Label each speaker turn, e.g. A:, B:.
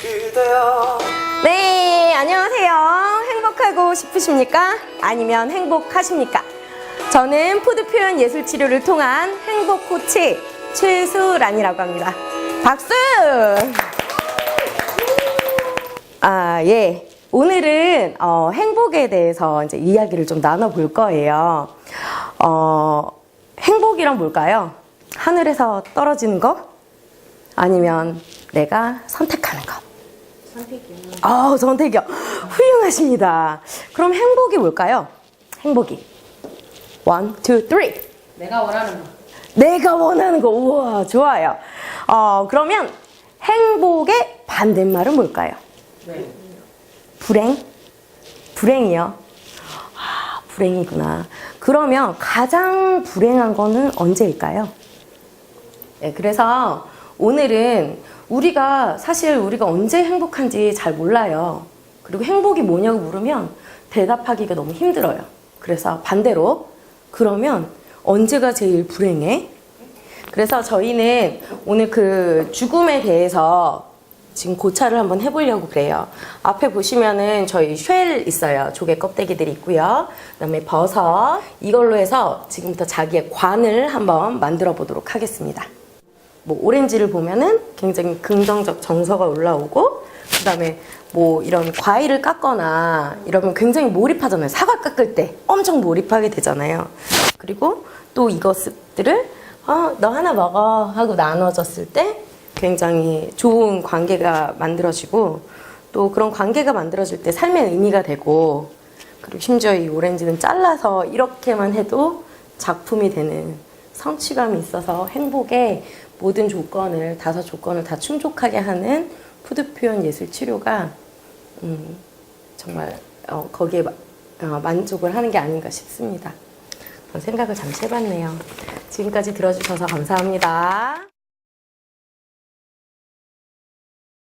A: 그대여
B: 네, 안녕하세요. 행복하고 싶으십니까? 아니면 행복하십니까? 저는 푸드 표현 예술 치료를 통한 행복 코치 최수란이라고 합니다. 박수! 아, 예. 오늘은 어, 행복에 대해서 이제 이야기를 좀 나눠볼 거예요. 어, 행복이란 뭘까요? 하늘에서 떨어지는 거? 아니면 내가 선택하는 것? 아, 선택이요. 훌륭하십니다. 그럼 행복이 뭘까요? 행복이. 원, 투, 쓰리.
C: 내가 원하는 거.
B: 내가 원하는 거. 우와, 좋아요. 어, 그러면 행복의 반대말은 뭘까요?
C: 네.
B: 불행? 불행이요. 아, 불행이구나. 그러면 가장 불행한 거는 언제일까요? 네, 그래서 오늘은 우리가 사실 우리가 언제 행복한지 잘 몰라요. 그리고 행복이 뭐냐고 물으면 대답하기가 너무 힘들어요. 그래서 반대로 그러면 언제가 제일 불행해? 그래서 저희는 오늘 그 죽음에 대해서 지금 고찰을 한번 해보려고 그래요. 앞에 보시면은 저희 쉘 있어요. 조개 껍데기들이 있고요. 그다음에 버섯 이걸로 해서 지금부터 자기의 관을 한번 만들어 보도록 하겠습니다. 뭐 오렌지를 보면은 굉장히 긍정적 정서가 올라오고 그다음에 뭐 이런 과일을 깎거나 이러면 굉장히 몰입하잖아요. 사과 깎을 때 엄청 몰입하게 되잖아요. 그리고 또 이것들을 어, 너 하나 먹어 하고 나눠줬을 때 굉장히 좋은 관계가 만들어지고 또 그런 관계가 만들어질 때 삶의 의미가 되고 그리고 심지어 이 오렌지는 잘라서 이렇게만 해도 작품이 되는 성취감이 있어서 행복의 모든 조건을 다섯 조건을 다 충족하게 하는 푸드 표현 예술 치료가 음, 정말 어, 거기에 마- 어, 만족을 하는 게 아닌가 싶습니다. 그런 생각을 잠시 해봤네요. 지금까지 들어주셔서 감사합니다.